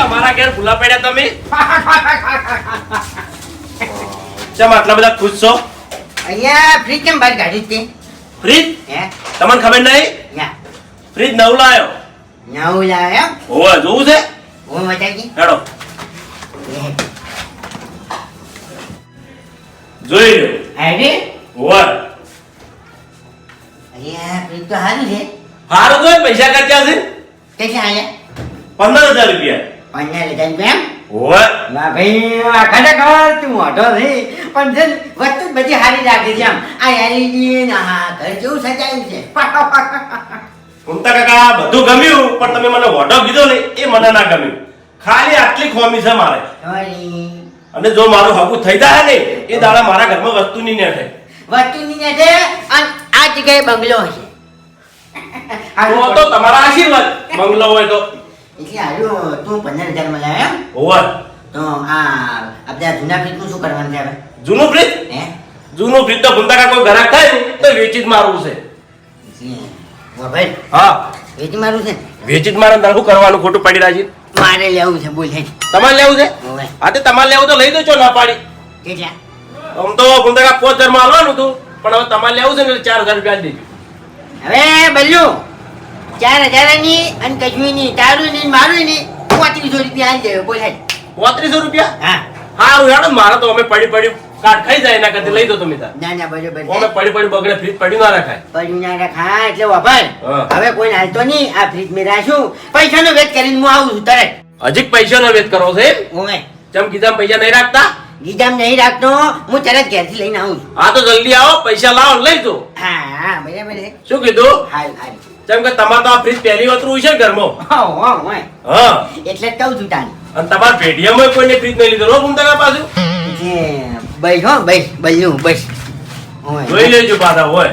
અમારા ઘેર ભૂલા પડ્યા તમે ચમ આટલા બધા ખુશ છો અહીંયા ફ્રીજ કેમ બહાર કાઢી તે ફ્રીજ તમને ખબર નહીં ફ્રીજ નવું લાયો નવું લાયો હોવે જોવું છે હું બતાવી હેડો જોઈ લ્યો અરે હોવે ફ્રીજ તો સારું છે. હારું પૈસા ખર્ચ્યા છે કેટલા આયા પંદર હજાર રૂપિયા પંદર હજાર રૂપિયા ના ભાઈ આ ખરેખર તું મોટો પણ છે વસ્તુ બધી સારી રાખી છે આમ આ એલઈડી ને ઘર કેવું સજાયું છે? કુંતા કાકા બધું ગમ્યું પણ તમે મને વોટો કીધો ને એ મને ના ગમ્યું. ખાલી આટલી ખોમી છે મારે. અને જો મારું હકું થઈ જાય ને એ દાડા મારા ઘરમાં વસ્તુ નહીં ને થાય વસ્તુની ને અને આ જગ્યાએ બંગલો હશે. હું તો તમારા આશીર્વાદ. બંગલો હોય તો. એટલે આવ્યો તું પંદર હજારમાં લાવ્યો એમ? હોવે. તો આ આપણા જૂના ફ્રીજનું શું કરવાનું છે હવે? જૂનું ફ્રીજ? હે? જૂનું ફ્રીજ તો કાકા કોઈ ઘરાક થાય તો વેચી જ મારવું છે. ભાઈ. હા. વેચી મારું છે? ને? વેચી જ મારે તારે શું કરવાનું? ખોટું પડી રાજી. મારે લેવું છે બોલ હે તમારે લેવું છે? આ હા તે તમારે લેવું તો લઈ દો છો ના પાડી. કેટલા? આમ તો કાકા પાંચ હજારમાં આવવાનું હતું. પણ હવે તમારે લેવું છે ને એટલે ચાર હજાર રૂપિયા દેજો. હવે બલ્લુ ચાર હજારની અને કશ્મીરની તારું ની મારું ની પોત્રીસો રૂપિયા આવી જાય બોલ પોત્રીસો રૂપિયા? હા. હારું હેડો મારે તો અમે પડી પડી કાટ ખાઈ જાય એના કરતા લઈ દો તમે તાર ના ના બજો અમે પડી પડી બગડે ફ્રીજ પડ્યું ના રાખાય. પડ્યું ના રખા એટલે વાપર. હવે કોઈ હાલતો નહીં આ ફ્રીજ મે રાખ્યું પૈસાનો વેચ કરીને હું આવું છું તરત. હજી પૈસા નો વેચ કરો છે? ઓમે ચમ કીધા પૈસા નહીં રાખતા? ગીજામ નહીં રાખતો હું તરત ઘેરથી લઈને આવું છું. હા તો જલ્દી આવો પૈસા લાવો લઈ દો હા હા બરાબર શું કીધું? હાલ હાલ. જેમ કે તમારે તો આ ફ્રીજ પહેલી વતરું છે ને ઘરમાં. હો એટલે જ કહું છું તાને. અને તમારા પેઢીયામાં કોઈને ફ્રીજ નહીં લીધો રો ભૂમતા પાછું? જે બસ હો ભાઈ બલ્યું બસ. જોઈ લેજો પાછા હોય.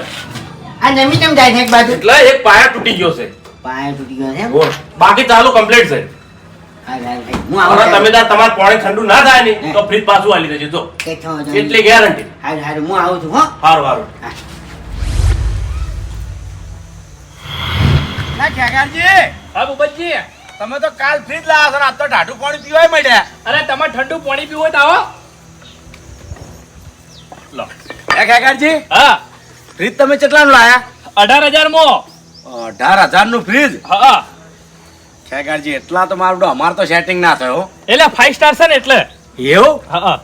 આ જમી કેમ જાય છે એક બાજુ? એટલે એક પાયા તૂટી ગયો છે. પાયા તૂટી ગયો છે બાકી ચાલુ કમ્પ્લીટ છે. તમે તાર તમારે પાણી ઠંડુ ના થાય ને તો ફ્રીજ પાછું આલી દેજો જો. કે થો જો. એટલી ગેરંટી હાલ હાલ હું આવું છું હો. સારું સારું ના ખેગારજી. હા ભૂપતજી તમે તો કાલ ફ્રીજ લાવ્યા છો ને આજ તો ટાઢું પાણી પીવાય મળ્યા. અરે તમે ઠંડુ પાણી પીવો તો આવો. લો. ખેગારજી? હા. ફ્રીજ તમે કેટલાનું લાયા? અઢાર હજાર મો અઢાર હજારનું ફ્રીજ હા. ખેગારજી એટલા તો મારું અમાર તો સેટિંગ ના થયો. એટલે ફાઈવ સ્ટાર છે ને એટલે? એવું? હા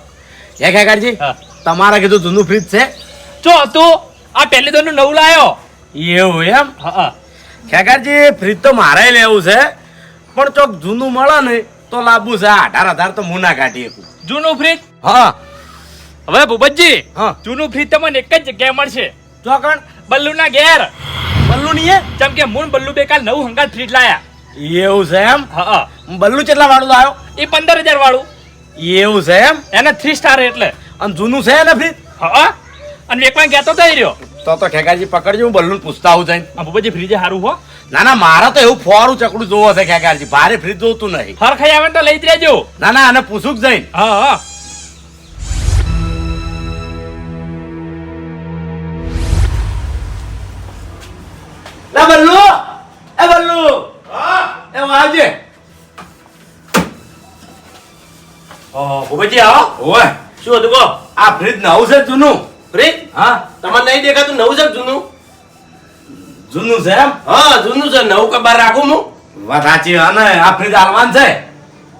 હે. ખેગારજી હા. તમારે કીધું જૂનું ફ્રીજ છે. જો તું આ પહેલી દોરનું નવું લાયો. એવું એમ? હા ખેગારજી ફ્રીજ તો મારે લેવું છે. પણ ચોક જૂનું મળે ને તો લાવવું છે. અઢાર હજાર તો હું ના કાઢી શકું. જૂનું ફ્રીજ હા. હવે ભૂપતજી હા. જૂનું ફ્રીજ તમને એક જ જગ્યાએ મળશે. ચોકણ? બલ્લુના ઘેર. બલ્લુ નહીં ચમ કે મૂન બલ્લુ બે કાલ નવું હંગાત ફ્રીજ લાયા. એવું છે એમ? હા બલ્લુ કેટલા વાળું લાવ્યો એ પંદર હજાર વાળું. એવું છે એમ? એને થ્રી સ્ટાર એટલે. અને જૂનું છે ને ફ્રીજ હા અને વેકમાં ગયા તો થઈ રહ્યો. તો તો ઠેકાજી પકડજો હું બલ્લુ પૂછતા આવું જઈને. ભૂપતજી ફ્રીજે સારું હો. ના ના મારે તો એવું ફોરું ચકડું જોવો છે ઠેકાજી ભારે ફ્રીજ જોતું નહીં. હર ખાઈ આવે તો લઈ જ રહેજો. ના ના આને પૂછું જ જઈને. હા હા. લા બલ્લુ! એ બલ્લુ! એ આવજે. ભૂપતજી આવો. ઓય શું હતું કહો? આ ફ્રીજ નવું છે જૂનું? ફ્રીજ? હા. તમારે નહીં દેખાતું નવું છે જૂનું? જૂનું છે એમ? હા જૂનું છે. નવું કે બાર રાખું હું? વાત સાચી અને આ ફ્રીજ આલવાન છે?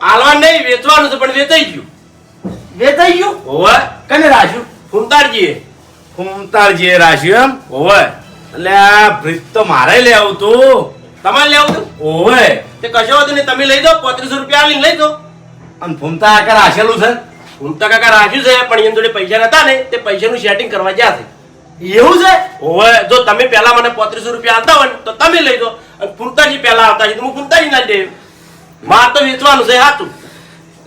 આલવાન નહીં વેચવાનું છે પણ વેચાઈ ગયું. વેચાઈ ગયું? હોવે. કને રાખ્યું? ફૂમતાડજીએ. કુમતાળજીએ રાખ્યું એમ? હોવે. એટલે આ ફ્રીજ તો મારે લેવું તું. તમારે લેવું હતું ઓવે. તે કશો હતું નહીં તમે લઈ દો પોત્રીસો રૂપિયા આવીને લઈ દો અને ફૂમતા કાકા રાખેલું છે? ફૂમતા કાકા રાખ્યું છે પણ એમ જોડે પૈસા નતા ને તે પૈસાનું સેટિંગ કરવા ગયા છે. એવું છે? ઓવે જો તમે પહેલા મને પોત્રીસો રૂપિયા આપતા હોય ને તો તમે લઈ દો અને ફૂમતાજી પહેલા આવતા છે તો હું ફૂમતાજી ના દે માર તો વેચવાનું છે હાતું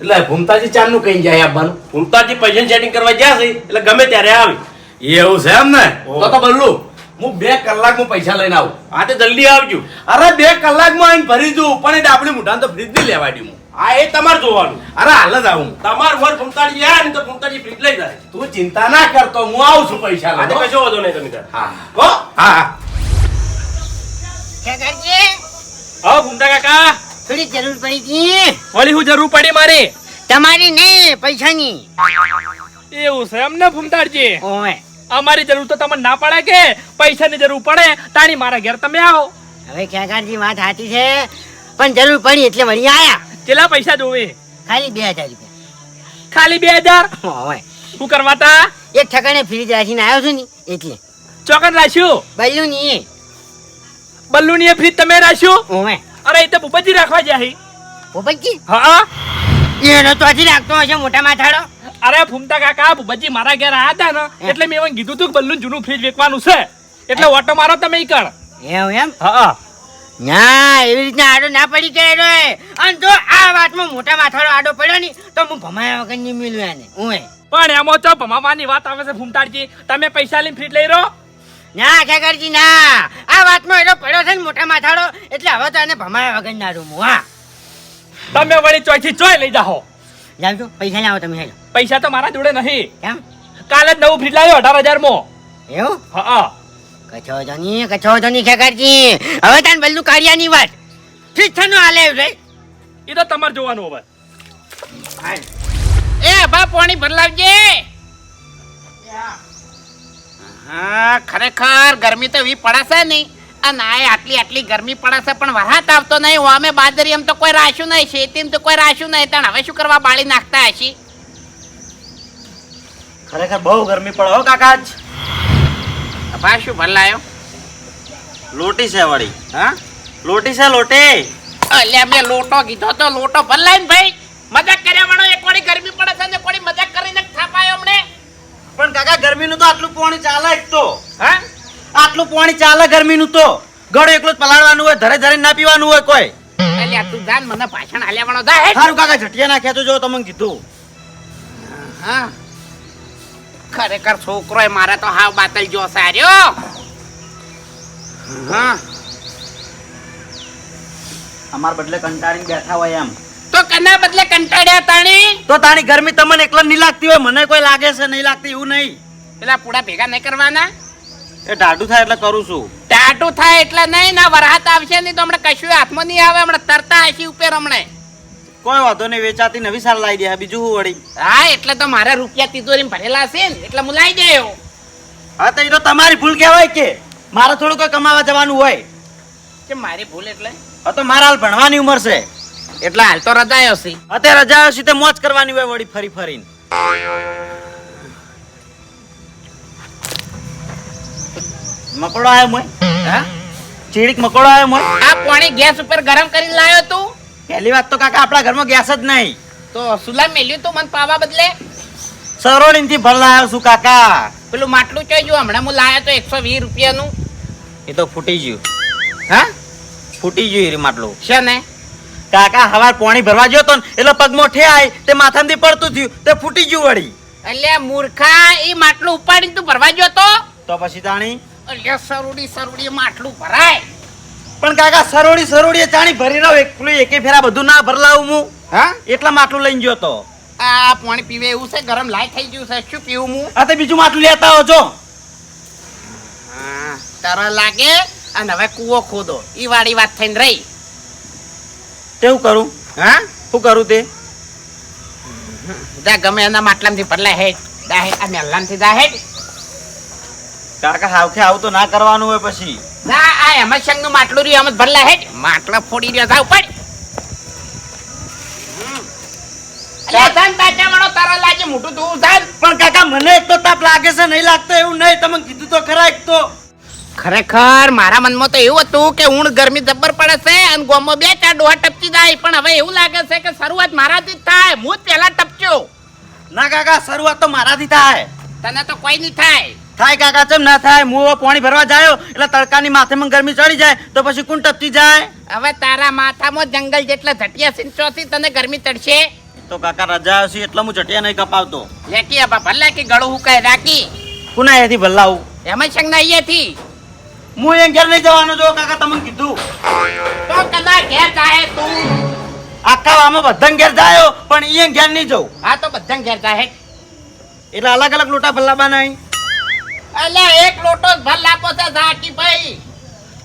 એટલે ફૂમતાજી ચાંદનું કઈ જાય આપવાનું. ફૂમતાજી પૈસાનું સેટિંગ કરવા ગયા છે એટલે ગમે ત્યારે આવી. એવું છે એમ ને. તો તો બલ્લુ હું બે કલાકમાં પૈસા લઈને આવું. આ તે જલ્દી આવજો. અરે બે કલાકમાં આવીને ભરી દઉં પણ એ ડાબલી મુઠાને તો ફ્રીજ નહીં લેવા દઉં આ એ તમારે જોવાનું. અરે હાલ જ આવું. તમાર વર ફૂમતાજી જાય ને તો ફૂમતાજી ફ્રીજ લઈ જાય. તું ચિંતા ના કરતો હું આવું છું પૈસા આજે કશો વધો નહીં તમે હા. હો. હા. હા ભૂમતા કાકા. થોડી જરૂર પડી હતી. ઓલી હું જરૂર પડી મારી? તમારી ને પૈસાની. એવું છે એમને ભૂમતાડજી ઓવે અમારી જરૂર તો તમને ના પડે કે? પૈસાની જરૂર પડે. તાણી મારા ઘેર તમે આવો. હવે ખેગારજી વાત સાચી છે પણ જરૂર પડી એટલે વળી આયા. કેટલા પૈસા જોવે? ખાલી બે હજાર રૂપિયા. ખાલી બે હજાર? ઓવે શું કરવા તા એક ઠકાણે ફ્રીજ રાખીને આવ્યો છું ને એટલે. ચોકન રાખ્યું? બલ્લુ ની બલ્લુની ફ્રીજ તમે રાખ્યું? ઓવે અરે એ તો ભૂપતજી રાખવા જાય પોપટજી હા. એનો તો હજી રાખતો હશે મોટા માથાડો. અરે ફૂમતા કાકા ભુબજી મારા ઘેર આયા હતા ને એટલે મેં એમ કીધું તું કે બલ્લુન જૂનું ફ્રીજ વેચવાનું છે. એટલે ઓટો મારો તમે ઈ કર. એવું એમ? હા ના એવી રીતના આડો ના પડી કે રે અને જો આ વાતમાં મોટા માથાડો આડો પડ્યો ની તો હું ભમાયા વગરની મિલું એને. ઓવે પણ એમાં તો ભમાવાની વાત આવે છે ફૂમતાડજી. તમે પૈસા લઈને ફ્રીજ લઈ રહો. ના ખેગરજી ના. આ વાતમાં એનો પડ્યો છે ને મોટા માથાડો એટલે હવે તો એને ભમાયા વગર ના રૂમ હા. તમે વળી ચોથી ચોય લઈ જાઓ જાવજો પૈસા લાવો તમે હેલો. પૈસા તો મારા જોડે નહીં. કેમ? કાલે જ નવું ફ્રીજ લાવ્યો અઢાર હજારમાં એવું? હા. કચો જની કચો જની ખેકરજી. હવે તાન બલ્લુ કાર્યાની વાત. ઠીક છે આલે હાલે રે એ તો તમારે જોવાનું હવે. એ બા પાણી બદલાવજે હા. ખરેખર ગરમી તો વી પડાશે નહીં. અને આટલી આટલી ગરમી પડે છે પણ વરસાદ આવતો નહીં. વામે બાદરી એમ તો કોઈ રાખ્યું નહીં શેતીમ તો કોઈ રાખ્યું નહીં. તણ હવે શું કરવા બાળી નાખતા હશી? ખરેખર બહુ ગરમી પડે હો કાકા ભાઈ શું ભલાયો લોટી છે વળી હા? લોટી છે લોટી. અલ્યા મેં લોટો કીધો તો લોટો ભલાય ને ભાઈ. મજાક કર્યા વાળો એક વાળી ગરમી પડે છે ને કોઈ મજાક કરીને થાપાયો હમણે પણ કાકા ગરમીનું તો આટલું પાણી ચાલે જ તો. હા? આટલું પાણી ચાલે ગરમીનું તો. ગળો એકલો જ પલાળવાનું હોય ધરે ધરે ના પીવાનું હોય કોઈ. અલ્યા તું જાન મને ભાષણ આલ્યા વાળો જા સારું કાકા ઝટિયા નાખ્યા તો જો તમને કીધું. હા. ખરેખર છોકરો એ મારે તો હાવ બાતલ જો સાર્યો. હા. અમાર બદલે કંટાળીને બેઠા હોય એમ. તો કના બદલે કંટાળ્યા તાણી? તો તાણી ગરમી તમને એકલા નહીં લાગતી હોય મને કોઈ લાગે છે નહીં લાગતી એવું નહીં. પેલા પૂડા ભેગા નહીં કરવાના? એ ટાટુ થાય એટલે કરું છું. ટાટું થાય એટલે નહીં ના વરહાત આવશે નહીં તો હમણાં કશું હાથમાં નહીં આવે હમણાં તરતા હશી ઉપર હમણે. કોઈ વાંધો નહીં વેચાતી નવી સાર લાવી દે બીજું શું વળી? હા એટલે તો મારા રૂપિયા તિજોરી ભરેલા છે ને એટલે હું લાવી દેયો હા તો એ તો તમારી ભૂલ કહેવાય કે મારે થોડું કોઈ કમાવા જવાનું હોય. કે મારી ભૂલ એટલે? હા તો મારા હાલ ભણવાની ઉંમર છે. એટલે હાલ તો રજાયો છે. અત્યારે રજા હશે તે મોજ કરવાની હોય વળી ફરી ફરીને. મકોડો આવ્યો મોય? હા? ચીડીક મકોડો આવ્યો મોય? આ પાણી ગેસ ઉપર ગરમ કરીને લાવ્યો તું? પહેલી વાત તો કાકા આપણા ઘરમાં ગેસ જ નહીં. તો સુલા મેલ્યું તું મને પાવા બદલે? સરોડીથી ભર લાયો છું કાકા. પેલું માટલું ચોઈ ગયું હમણાં હું લાવ્યો તો એકસો વીસ રૂપિયાનું. એ તો ફૂટી ગયું. હા? ફૂટી ગયું એ માટલું. છે ને? કાકા હવાર પાણી ભરવા ગયો તો ને એટલે પગમાં આય તે માથામાંથી પડતું થયું તે ફૂટી ગયું વળી. એટલે મૂર્ખા એ માટલું ઉપાડીને તું ભરવા ગયો તો? તો પછી તાણી? અલ્યા સરોડી સરુડી માટલું ભરાય? પણ કાકા સરોડી સરોડી ચાણી ભરી રહ્યો એકલું એકે ફેરા બધું ના ભરલાવું હું. હા? એટલા માટલું લઈને ગયો તો. આ પાણી પીવે એવું છે? ગરમ લાઈ થઈ ગયું છે. શું પીવું હું? આ તો બીજું માટલું લેતા આવજો હા તરસ લાગે. અને હવે કૂવો ખોદો. ઈ વાળી વાત થઈને રહી. તેવું કરું? હા? શું કરું તે? ગમે એના માટલામાંથી ભરલા હેડ. દા હેડ આ મેલ્લામાંથી દા હેડ. કાકા હાવખે આવું તો ના કરવાનું હોય પછી. ના આ એમાં સંગનું માટલું રહ્યું એમ જ ભરલા હેડ. માટલા ફોડી રહ્યો જા ઉપર અલ્યા જાન તાચા વાળો તારા લાગે મોટું તું જાન પણ કાકા મને એક તો તાપ લાગે છે નહીં લાગતો એવું નહીં. તમે કીધું તો ખરા એક તો. ખરેખર મારા મનમાં તો એવું હતું કે ઊણ ગરમી જબ્બર પડે છે અને ગોમાં બે ચાર ડોહા ટપકી જાય. પણ હવે એવું લાગે છે કે શરૂઆત મારાથી જ થાય. હું જ પહેલા ટપચ્યો. ના કાકા શરૂઆત તો મારાથી થાય. તને તો કોઈ નહીં થાય. થાય કાકા ચમ ના થાય? હું પાણી ભરવા જાયો એટલે તડકાની માથેમાં ગરમી ચડી જાય તો પછી કોણ ટપતી જાય? હવે તારા માથામાં જંગલ જેટલા ઝટિયા સિંચોથી તને ગરમી ચડશે. તો કાકા રજા હશે એટલે હું ઝટિયા નહીં કપાવતો. લેકી આપા ભલે કે ગળું હુકાય રાખી. કુના અહીંયાથી ભલ્લાવું એમાં સંગ ના અહીંયાથી. હું એમ ઘેર નહીં જવાનો જો કાકા તમને કીધું. તો કદા ઘેર જાય તું. આખા આમાં બધા ઘેર જાયો પણ એ ઘેર નહીં જવું હા તો બધા ઘેર જાય એટલે અલગ અલગ લોટા ભલ્લા બનાવી અલ્યા એક લોટો જ ભલ લાપો છે ઝાકી ભાઈ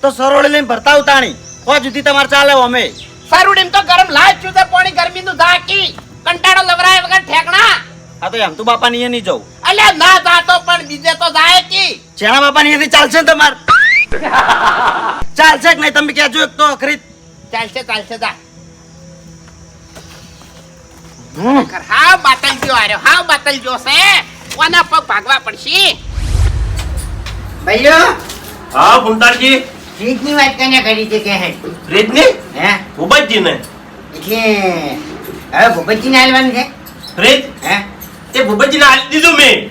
તો સરોળી લઈને ભરતા ઉતાણી. કો જુદી તમારે ચાલે અમે. સરુડીમ તો ગરમ લાજ છું તે પાણી ગરમી નું ઝાકી કંટાળો લવરાય વગર ઠેકણા. આ તો એમ તો બાપા ની નહીં જવું અલ્યા ના જાતો પણ બીજે તો જાય કી. ચેણા બાપા ની ચાલશે ને તમારે? ચાલશે કે નહીં તમે કહેજો એક તો ખરીદ ચાલશે ચાલશે જા. હા બાતલ જો આર્યો હાવ બાતલ જો છે. કોના પગ ભાગવા પડશે? ભાઈઓ! હા ફૂમતાજી ફ્રીજની વાત કને કરી છે કે હે? ફ્રીજની હે? ભૂપતજી ને એટલે હવે ભૂપતજીને હાલવાનું છે? ફ્રીજ હે? તે ભૂપતજી ને આલી દીધું મેં.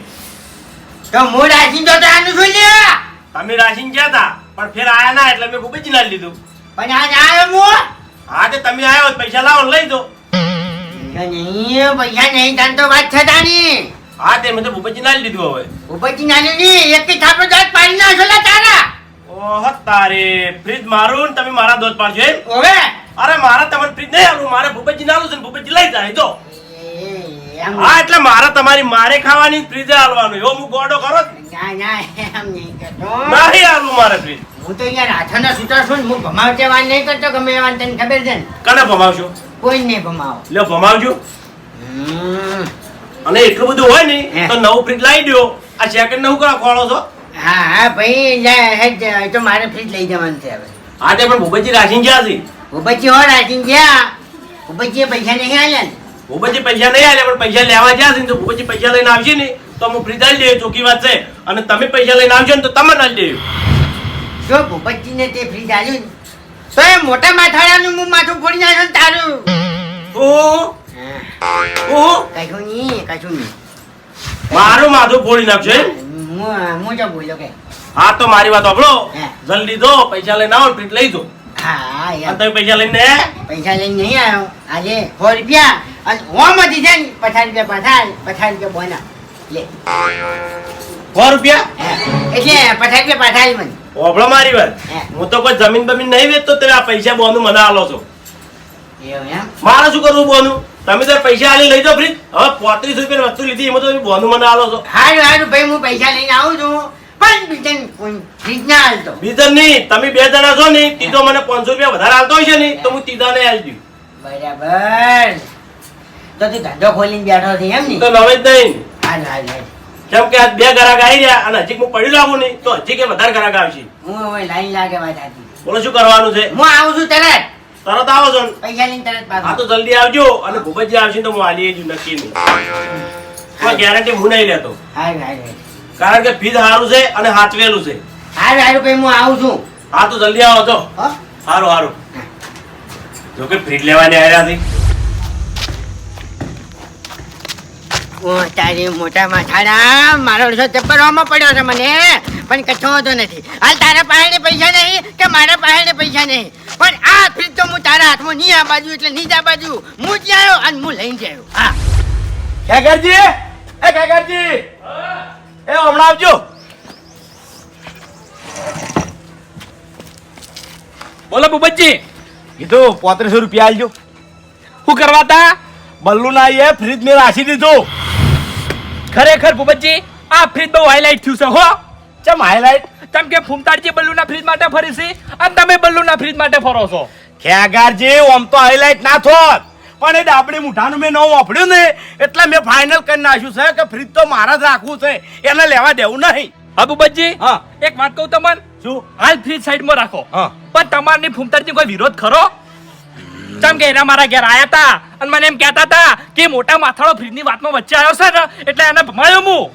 તો હું રાશિન તો આનું શું લ્યો? તમે રાશિન ગયા હતા પણ ફેર આયા ના એટલે મેં ભૂપતજી ને આલી દીધું. પણ આજ આવ્યો હું હા તે તમે આવ્યો પૈસા લાવો લઈ દો. નહીં પૈસા નહીં તાન તો વાત થતા નહીં હા તે મેં તો ભૂપતજી ને આલી હવે. ભૂપતજી નાની ની એક થાપો દાંત પાડી ના લા તારા. ઓહ તારે ફ્રીજ મારું ને તમે મારા દોત પાડજો એમ. ઓવે. અરે મારા તમને ફ્રીજ નહીં આલું મારે ભૂપતજી ના આલું છે ભૂપતજી લઈ જાય જો. હા એટલે મારે તમારી મારે ખાવાની ફ્રીજે આલવાનું એવો હું ગોડો કરો. ના ના એમ નહીં કરતો. નહીં આલું મારે ફ્રીજ. હું તો અહીંયા રાઠાના છૂટા છું હું ભમાવતે વાત નહીં કરતો ગમે વાન તને ખબર છે ને? કને ભમાવશો? કોઈ નહીં ભમાવો? લ્યો ભમાવજો. હમ. અને એટલું બધું હોય ને તો નવું ફ્રીજ લાવી દો આ સેકન્ડ નવું કરો ખોળો છો? હા હા ભાઈ જાય તો મારે ફ્રીજ લઈ જવાનું છે હવે. હા તે પણ ભૂપતજી રાખીને ગયા છે. ભૂપતજી હો રાખીને ગયા. ભૂપતજીએ પૈસા નહીં આલ્યા ને? ભૂપતજી પૈસા નહીં આવ્યા પણ પૈસા લેવા ગયા છે તો ભૂપતજી પૈસા લઈને આવશે ને તો હું ફ્રીજ આલી દઈએ ચોખ્ખી વાત છે. અને તમે પૈસા લઈને આવજો ને તો તમે આલી દઈએ જો ભૂપતજીને તે ફ્રીજ આલ્યું ને તો એ મોટા માથાડાનું હું માથું ફોડી નાખ્યું તારું. હા, ઓહો, કશું નહીં કશું નહીં. મારું માથું ફોડી નાખશો હું તો બોલ્યો કે? હા તો મારી વાત સાંભળો. જલ્દી દો પૈસા લઈને આવો ફ્રીજ લઈ દો હા યાર. તમે પૈસા લઈને પૈસા લઈને નહીં આવ્યો. આજે સો રૂપિયા. અને ઓમાંથી છે ને પચાસ રૂપિયા પઠાલ પચાસ રૂપિયા બોના. લે. સો રૂપિયા? એટલે પચાસ રૂપિયા પઠાલ મને ઓભળો મારી વાત. હે. તો કોઈ જમીન બમીન નહીં વેચતો તમે આ પૈસા બોનું મને આલો છો. મારે શું કરવું બોનું? તમે તો પૈસા આલી લઈ જાઓ ફ્રીજ. હવે પોત્રીસ રૂપિયા વસ્તુ લીધી એમાં તો તમે બોનું મને આલો છો. હારું હારું ભાઈ હું પૈસા લઈને આવું છું. બીજાને નહીં તમે બે જણા છો ને તીધો મને પાંચસો રૂપિયા વધારે આલતો હોય છે ને તો હું તીધા ને આલી દઉં. બરાબર. તો તું ધંધો ખોલીને બેઠો છે એમ તો નવે જ નહીં. હાલ હાલ હાલ. કેમ કે બે ગ્રાહક આવી રહ્યા અને હજી હું પડી લાવું નહીં તો હજી કે વધારે ગ્રાહક આવશે. હું લાઈન લાગે વાત બોલો શું કરવાનું છે? હું આવું છું તરત. તરત આવો છો પૈસા લઈને તરત હા તો જલ્દી આવજો. અને ભૂપતજી આવશે તો હું આલી જુ નક્કી નહીં. કોઈ ગેરંટી હું નહીં લેતો. કારણ કે ફીજ સારું છે અને હાચવેલું છે. હારું હારું ભાઈ હું આવું છું. હા તો જલ્દી આવો છો હો. સારું સારું જોકે ફ્રીજ લેવાની આવ્યા છે. તારી મોટા માથાડા, મારો અડધો ચપ્પરમાં પડ્યો છે મને. પણ કશો હોતો નથી. હાલ તારા પાસે પૈસા નહીં કે મારા પાસે પૈસા નહીં. પણ આ ફ્રીજ તો હું તારા હાથમાં નહીં આ બાજુ એટલે નહીં આ બાજુ. હું જ આવ્યો અને હું લઈને જ હા. ખેગરજી! એ ખેગરજી! એ હમણાં આવજો. બોલો બુબજી. કીધું પોત્રીસો રૂપિયા આવજો શું કરવા તા? બલ્લુ ના એ ફ્રીજ મેં રાખી દીધું. ખરેખર ભૂપતજી આ ફ્રીજ બહુ હાઇલાઇટ થયું છે હો. ચમ હાઈલાઇટ ચમ કે ફૂમતાડજી બલ્લુના ફ્રીજ માટે ફરી છે અને તમે બલ્લુના ફ્રીજ માટે ફરો છો. ખેગારજી આમ તો હાઈલાઇટ ના થોત. પણ એ ડાબડી મુઠાનું મેં નવું વાપર્યું ને એટલે મેં ફાઇનલ કરી નાખ્યું છે કે ફ્રીજ તો મારે જ રાખવું છે એને લેવા દેવું નહીં. હા ભૂપતજી? હા. એક વાત કહું તમને? શું? હાલ ફ્રીજ સાઈડમાં રાખો. હા. પણ તમારની ફૂમતાડજી કોઈ વિરોધ ખરો? ચમ કે એના મારા ઘેર આયા તા. અને મને એમ કહેતા હતા કે મોટા માથાળો ફ્રીજની વાતમાં વચ્ચે આવ્યો છે ને એટલે એને ભમાયો હું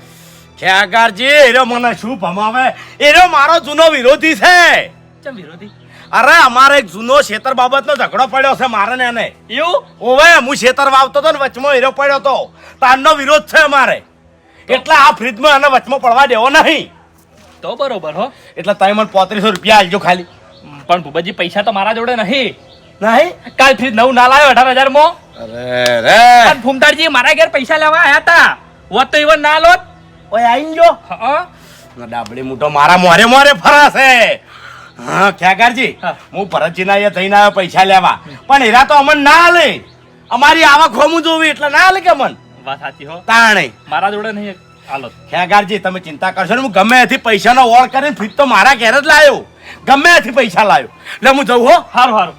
ખેગારજી એરો મને શું ભમાવે? એરો મારો જૂનો વિરોધી છે. ચમ વિરોધી? અરે અમારે એક જૂનો શેતર બાબતનો ઝઘડો પડ્યો છે મારે ને એને. એવું? ઓવે હું શેતર વાવતો હતો ને વચમાં હીરો પડ્યો હતો તારનો વિરોધ છે અમારે. એટલે આ ફ્રીજમાં એને વચમાં પડવા દેવો નહીં. તો બરોબર હો. એટલે તમે મને પોત્રીસો રૂપિયા આલજો ખાલી. પણ ભૂપતજી પૈસા તો મારા જોડે નહીં. નહીં? કાલ ફ્રીજ નવું ના લાવ્યો અઢાર હજાર મો. અરે રે પણ ફૂમતાડજી મારા ઘેર પૈસા લેવા આયા તા. હોત તો ઈવન ના લોત. ઓય આઈન જો. હા ના ડાબડી મૂઠો મારા મોરે મોરે ફરાશે હા ખ્યાગારજી હા. હું ભરતજીના અહીંયા જઈને આવ્યો પૈસા લેવા. પણ એરા તો અમન ના હાલે અમારી આવક હોમું જોવી એટલે ના હાલે કે મન વાત સાચી હો. તાણે. મારા જોડે નહીં હાલો. ખ્યાગારજી તમે ચિંતા કરશો ને હું ગમે એથી પૈસાનો ઓળ કરીને ફ્રીજ તો મારા ઘેર જ લાવ્યો ગમે એથી પૈસા લાવ્યો એટલે હું જઉં હો. હારું હારું.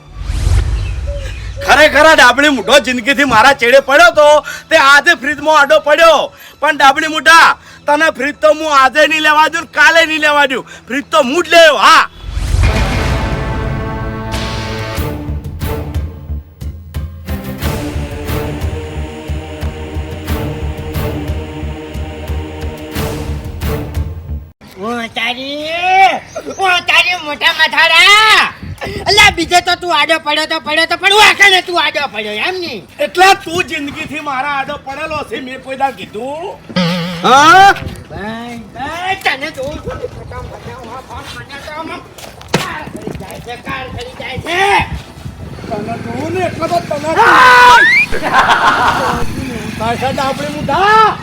ખરેખર આ ડાબડી મૂઠો જિંદગીથી મારા ચેડે પડ્યો તો તે આજે ફ્રીજમાં આડો પડ્યો. પણ ડાબડી મૂઠા તને ફ્રીજ તો હું આજે નહીં લેવા દઉં કાલે નહીં લેવા દઉં. ફ્રીજ તો હું જ લેવો હા. તારી મોટા માથાડા. અલ્યા બીજે તો તું આડો પડ્યો તો પડ્યો તો પડવું આખા તું આડો પડ્યો એમ નહીં એટલે તું જિંદગીથી મારા આડો પડેલો છે મેં કોઈ દા કીધું? હા? ભાઈ ભાઈ તને જોઉં છું ફટામ ફટામ આ ફોન મને તો આમ. કાર કરી જાય છે કાર કરી જાય છે. તને જોઉં ને એટલે તો તને પાછા ડાબડી મૂઠા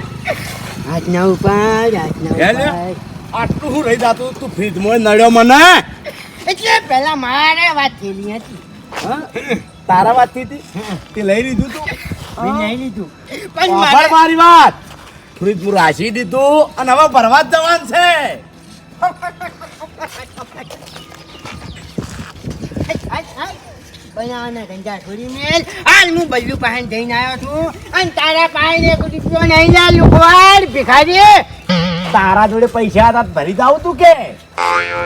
હાથના ઉપર હાથના હે લે? આટલું શું રહી જાતું તું ફ્રીજમાં નડ્યો મને? પેલા મારે વાત થયેલી હતી. તારા વાતથી તે લઈ લીધું તું? મેં નહીં લીધું. પણ મારી વાત. ફ્રીજ હું રાશી દીધું અને હવે ભરવા જ જવાનું છે. બનાવવાના ધંધા છોડી મેલ. હાલ હું બલ્લુ પાસે જઈને આવ્યો છું. અને તારા પાસે એક રૂપિયો નહીં લે લુખવાડ ભિખારી. તારા જોડે પૈસા હતા ભરી જાવ તું કે?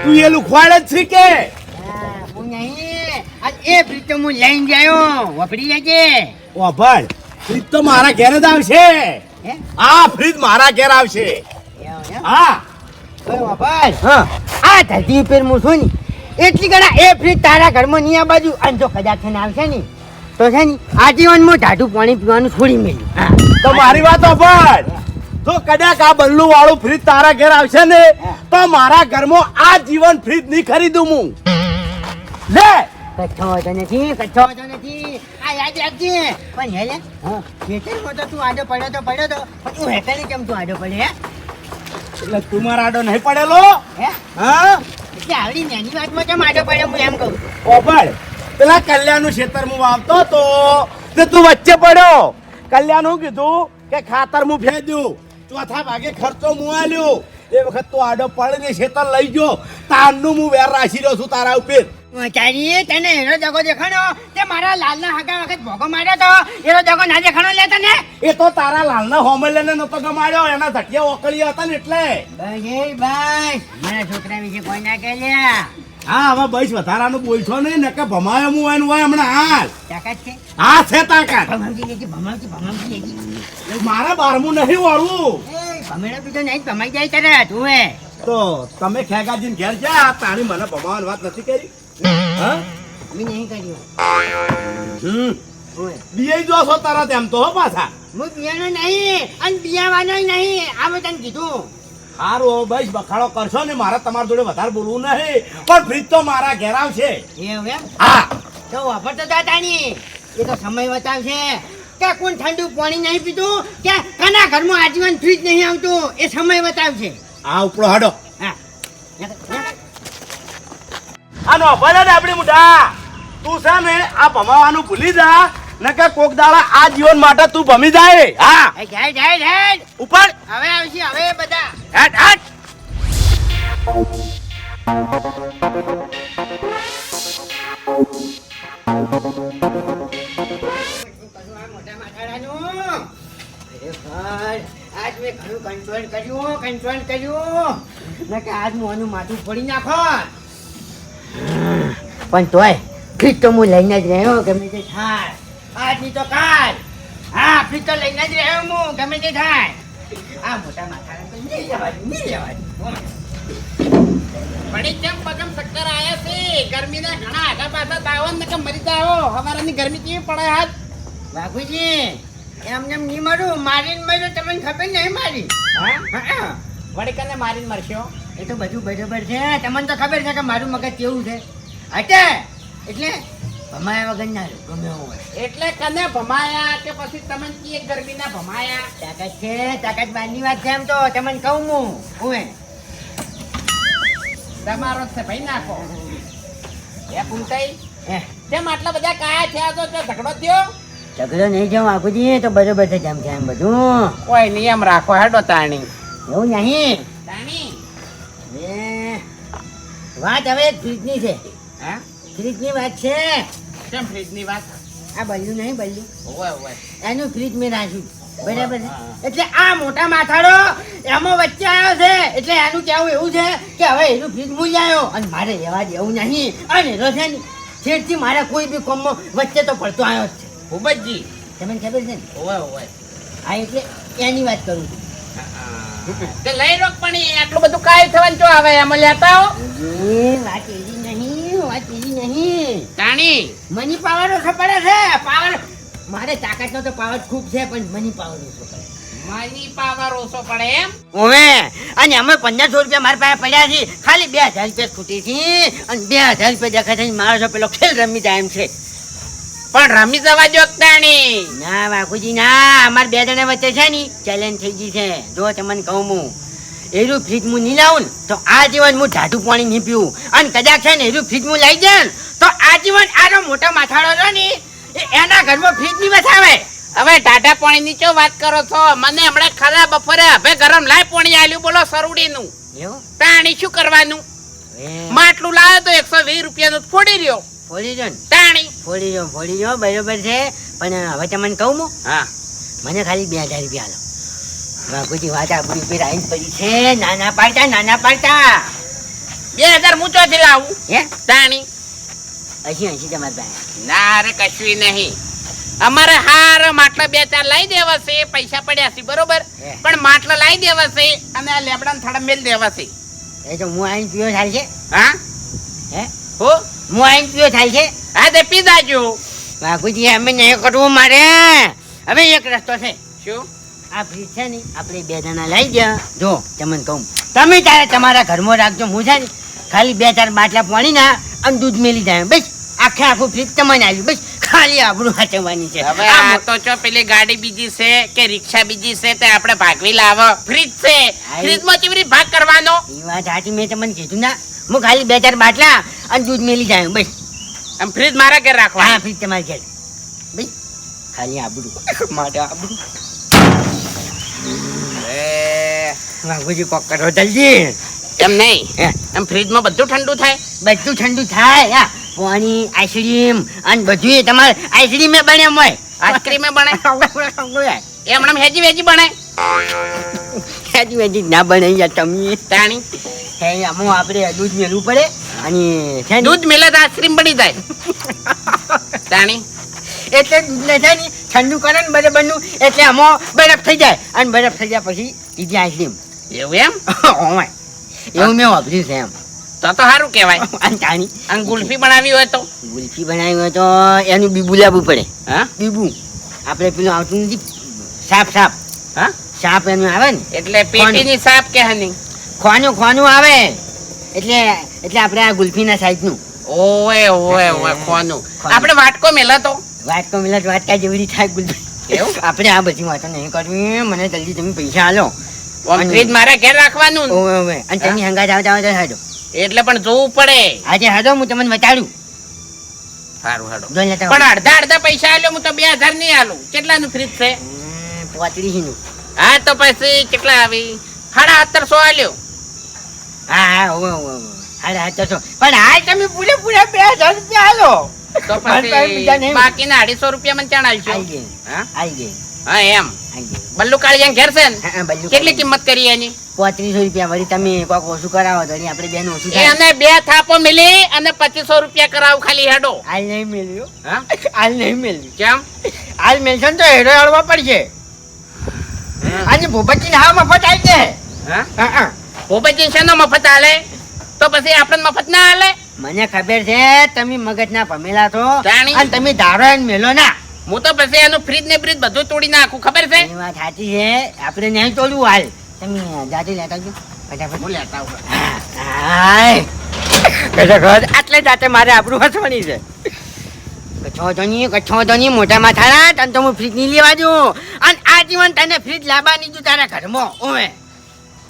તું એ લુખવાડ જ છે કે? હા, નહીં આજ એ ફ્રીજ તો હું લઈને ગયો વપરી જજે વાપર ફ્રીજ તો મારા ઘેર જ આવશે. આ ફ્રીજ મારા ઘેર આવશે. એમ, એમ. હા. આ ધરતી ઉપર હું છું ને એટલી ગણા એ ફ્રીજ તારા ઘરમાં નહીં આ બાજુ અને જો કદાચ થઈને આવશે ને તો છે ને આજીવન હું ઢાઢું પાણી પીવાનું છોડી મેલ્યું. તો મારી વાત વાપર જો કદાચ આ બલ્લુ વાળું ફ્રીજ તારા ઘેર આવશે ને તો મારા ઘરમાં આ જીવન ફ્રીજ નહીં ખરીદું હું. લે! કચ્છો વાંધો નથી કચ્છો વાંધો નથી આ યાદ રાખજે. પણ હે લે ખેતરમાં તો તું આડો પડ્યો તો પડ્યો તો પણ તું હેઠળ કેમ તું આડો પડે હે? એટલે તું મારા આડો નહીં પડેલો? હે? હા? એટલે આવડી નાની વાતમાં કેમ આડો પડ્યો હું એમ કહું? ઓપડ પેલા કલ્યાણનું ખેતર હું વાવતો તો તે તું વચ્ચે પડ્યો. કલ્યાણ હું કીધું કે ખાતર હું ફેંદ્યું ચોથા ભાગે ખર્ચો હું આલ્યો. એ વખત તું આડો પડીને ખેતર લઈ ગયો. તારનું હું વેર રાખી રહ્યો છું તારા ઉપર. ચારી તને એનો જગો દેખાણો. તે મારા લાલના હગા વખત ભોગો માર્યો તો. એનો જગો ના દેખાણો લે તને. એ તો તારા લાલના હોમલેને નતો ગમાડ્યો. એના ધટિયા ઓકળીયા હતા ને એટલે. ભાઈ ભાઈ મારા છોકરા વિશે કોઈ ના કહે લે. હા હવે બસ વધારાનું બોલશો નહીં ને કે ભમાયો હું એનું હોય હમણાં હાલ. તાકાત છે? હા છે તાકાત. લેજે લેજે. મારા બારમું નહીં વાળવું ભમેડો બીજો નહીં ભમાઈ જાય તરત હું તો તમે ખેગાજીને ઘેર જા તારી મને ભમાવાની વાત નથી કરી. હા? મેં નહીં કર્યું જો છો તરત એમ તો પાછા. હું પિયાનો નહીં અને પિયાવાનો નહીં. આ મેં તને કીધું. સારું બસ બખાડો કરશો ને મારે તમારા જોડે વધારે બોલવું નહીં પણ ફ્રીજ તો મારા ઘેર આવશે. એવું એમ? હા. તો વાપરતો એ તો સમય બતાવશે. કે કોણ ઠંડુ પાણી નહીં પીતું કે કના ઘરમાં આજીવન ફ્રીજ નહીં આવતું એ સમય બતાવશે. આ ઉપડો હાડો. આનો ભલે ને આપણી મુઢા? તું છે ને આ ભમાવાનું ભૂલી જા? ને કોક દાડા આ જીવન માટે તું ભમી જાય? હા. જાય જાય જાય. ઉપર. હવે આવશે હવે બધા. મોટા માથાડાનું આજ મેં ઘણું કંટ્રોલ કર્યું કંટ્રોલ કર્યું. નકે આજ હું આનું માથું ફોડી નાખો પણ કેમ પગમ ચક્કર આયા છે? ગરમીના ઘણા આગા પાછા દાવન ને કે મરી જાઓ? હવારની ગરમી કેવી પડે હાથ? બાકુજી એમને એમ નહીં મારું. મારીને માર્યો, તમને ખબર નહીં મારી? હા? વળી મારીને મરશો? એ તો બધું બરોબર છે. તમને તો ખબર છે કે મારું મગજ કેવું છે? હટે! એટલે ભમાયા વગર ના ગમે હોય. એટલે કને ભમાયા કે પછી તમને કી ગરબીના ભમાયા? તાકાત છે તાકાત બારની વાત છે એમ તો. તમને કહું હું હું તમારો છે ભાઈ નાખો. એ પૂંતાઈ હે. કેમ આટલા બધા કાયા થયા તો તે ઝઘડો થયો? ઝઘડો નહીં જાઉં આખુજી તો બરોબર છે જેમ છે એમ બધું. કોઈ નિયમ રાખો હેડો તાણી. એવું નહીં. તાણી? વાત હવે ફ્રીજની છે. હા? ફ્રીજની વાત છે? કેમ ફ્રીજની વાત? આ બલ્યું નહીં બલ્યું. હોય એનું ફ્રીજ મેં રાખ્યું બરાબર એટલે આ મોટા માથાડો એમાં વચ્ચે આવ્યો છે. એટલે એનું કહેવું એવું છે કે હવે એનું ફ્રીજ મૂલ આવ્યો અને મારે રહેવા દેવું નહીં. અને એનો છે ને છેડથી મારે કોઈ બી કોમમાં વચ્ચે તો પડતો આવ્યો જ છે. ભૂપતજી. તમને ખબર છે ને? ઓવે ઓવે હા એટલે એની વાત કરું છું. તે લઈ રોક પણ આટલું બધું કાય થવાનું ચો આવે? એમાં લેતા હો. વાત એવી નહીં વાત એવી નહીં. તાણી. મની પાવર પડે છે? પાવર મારે તાકાતનો તો પાવર ખૂબ છે પણ મની પાવર ઓછો પડે. મની પાવર ઓછો પડે એમ? ઓવે અને અમે પંદરસો રૂપિયા મારી પાસે પડ્યા છે ખાલી બે હજાર રૂપિયા ખૂટી છે અને બે હજાર રૂપિયા દેખાય છે મારો પેલો ખેલ રમી જાય એમ છે. પણ રમી જવા જો તાણી. ના બાપુજી ના અમારે બે જણા વચ્ચે છે ને ચેલેન્જ થઈ ગઈ છે. જો તમને કહું હું એરું ફ્રીજ હું નહીં લાવું ને તો આજીવન હું ઢાઢું પાણી નહીં પીવું અને કદાચ છે ને એરું ફ્રીજ હું લઈ જાય તો આજીવન આનો મોટો માથાડો છે ને એના ઘરમાં ફ્રીજ નહીં બેસાવે હવે ટાટા પાણી ની ચો વાત કરો છો? મને હમણાં ખરા બપોરે હવે ગરમ લાય પાણી આલ્યું બોલો સરુડી નું પાણી શું કરવાનું? માટલું લાવ્યો તો એકસો વીસ રૂપિયા નું ફોડી રહ્યો. ફોડી જો તાણી. ફોડી જો ફોડી જો બરોબર છે? પણ હવે તમને કહું હું. હા. મને ખાલી બે હજાર રૂપિયા આલો. બાપુજી વાત આપણી ઉપર આવીને પડી છે. નાના પાડતા નાના પાડતા. બે હજાર હું ચોથી લાવું. હે? તાણી. હસી હસી તમારી પાસે. ના રે કશું નહીં. અમારે હાર માટલા બે ચાર લઈ દેવા છે પૈસા પડ્યા છે બરોબર? પણ માટલા લઈ દેવા છે અને આ લેબડા થોડા મેલ દેવા છે એ તો હું આવીને પીવો થાય છે. હા? હે? હો? હું આવીને પીવો થાય છે? હા, તે પી દાજો બાપુજી, અમે નહીં કરવું મારે. હવે એક રસ્તો છે. શું? આ ફ્રીજ છે ને, આપણે બે જણા લઈ ગયા જો, તમને કહું. તમે તારે તમારા ઘરમાં રાખજો, હું છે ને ખાલી બે ચાર બાટલા પાણી ના અને દૂધ મેલી જાય. બસ, આખે આખું ફ્રીજ તમને આવ્યું બસ ખાલી આબરૂ હાચવવાની છે. હવે આ તો જો પેલી ગાડી બીજી છે કે રિક્ષા બીજી છે તે આપણે ભાગવી લાવો. ફ્રીજ છે. ફ્રીજમાં ચીવરી ભાગ કરવાનો? એ વાત સાચી મેં તમને કીધું ના. હું ખાલી બે ચાર બાટલા અને દૂધ મેલી જાય બસ. આમ ફ્રીજ મારા ઘેર હા રાખવા ફ્રીજ તમારી ઘેર. બસ. ખાલી આબરૂ. માટે આબરૂ. બાપુજી કોક કરો જલ્દી. એમ નહીં. હે. એમ ફ્રીજમાં બધું ઠંડુ થાય? બધું ઠંડુ થાય હા. પાણી આઈસ્ક્રીમ અને બધું એ તમારે આઈસ્ક્રીમ એ બને હોય. આઈસ્ક્રીમ બને. આઈસ્ક્રીમ એ હમણાં હેજી વેજી બને. ના બને યાર તમે. તાણી. હે આમાં આપણે દૂધ મેળવું પડે અને દૂધ મેલે તો આઈસ્ક્રીમ બની જાય. તાણી. એટલે દૂધને છે ને ઠંડુ કરે ને બરાબરનું એટલે આમાં બરફ થઈ જાય. અને બરફ થઈ જાય પછી બીજી આઈસ્ક્રીમ. એવું એમ? એવું મેં વાપર્યું છે એમ. તો તો સારું કહેવાય. અને તાણી અને ગુલ્ફી બનાવી હોય તો? ગુલ્ફી બનાવી હોય તો એનું બીબુ લાવવું પડે. હા? બીબુ. આપણે પેલું આવતું નથી. સાપ સાપ. હા? સાપ એનું આવે ને? એટલે પેટીની સાપ કે હની? ખોનું ખોનું આવે. એટલે એટલે આપણે આ ગુલ્ફીના સાઈઝનું. ઓએ ઓએ ઓએ ખોનું. આપણે વાટકો મેલા તો? વાટકો મિલત વાટકા જેવી થાય ગુલ્ફી? આપણે આ બધી વાતો નહીં કરવી. મને જલ્દી તમે પૈસા આલો. અને- મારા ઘેર રાખવાનું. ઓવે અને તેની હંગાત આવતા આવતા હાડો એટલે પણ જોવું પડે. આજે હાડો હું તમને બતાડું. સારું હાડો પણ અડધા અડધા પૈસા આલ્યો હું તો બે હજાર નહીં આલું. કેટલાનું ફ્રીજ છે? નું હા તો પછી કેટલા આવી? સાડા સત્તરસો આલ્યો. હા હા ઓવે ઓવે હાડે પણ હાલ તમે પૂરે પૂરા બે હજાર રૂપિયા આલો. તો પછી બાકીના અઢીસો રૂપિયા મને ત્યાં આલશો ગઈ હા? આઈ ગઈ હા એમ. બલ્લુ કાળિયા ઘેર છે ને કેટલી કિંમત કરી એની? પાંત્રીસો રૂપિયા વળી તમે કોક ઓછું કરાવો તો આપણે બેન ઓછું એને બે થાપો મિલી અને પચીસો રૂપિયા કરાવું ખાલી હેડો. હાલ નહીં મેલ્યું. હા? હાલ નહીં મેલ્યું. કેમ? હાલ મેલશે તો હેડો હળવા પડશે. આજે ભોપતજી હા મફત આવી છે ભોપતજી. શેનો મફત હાલે તો પછી આપણને મફત ના હાલે મને ખબર છે તમે મગજ ના ભમેલા છો. અને તમે ધારો એને મેલો ના. હું તો પછી એનું ફ્રીજ ને ફ્રીજ બધું તોડી નાખું ખબર છે? એ વાત સાચી છે. આપણે નહીં તોડવું હાલ. તમે જાતે લેતા આવજો. ફટાફટ. હું લેતા આવું. હાય. આટલે જાતે મારે આપણું હસવાની છે. કચ્છો ધોની કચ્છો ધોની મોટા માથાના તને તો હું ફ્રીજ નહીં લેવા દઉં. અને આજીવન તને ફ્રીજ લાવવાની છું તારા ઘરમાં ઓવે.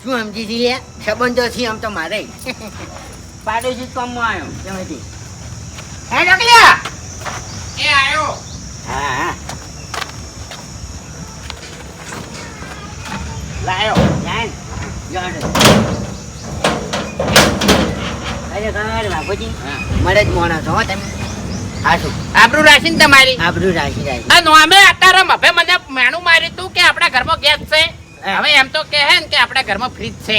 શું સમજી છી લે? સંબંધો છે આમ તો મારે. પાડોશી કામમાં આવ્યો તેમાંથી હે ડોકલિયા એ આયો. હા લાયો જાન ખરેખર બાપુજી મળે જ મોણા છો હો તમે હાશું આબરૂ રાખીને તમારી આબરૂ રાખી રાખી આ નોમે અત્યારે મને મેણું માર્યું તું કે આપણા ઘરમાં ગેસ છે હવે એમ તો કહે ને કે આપણા ઘરમાં ફ્રીજ છે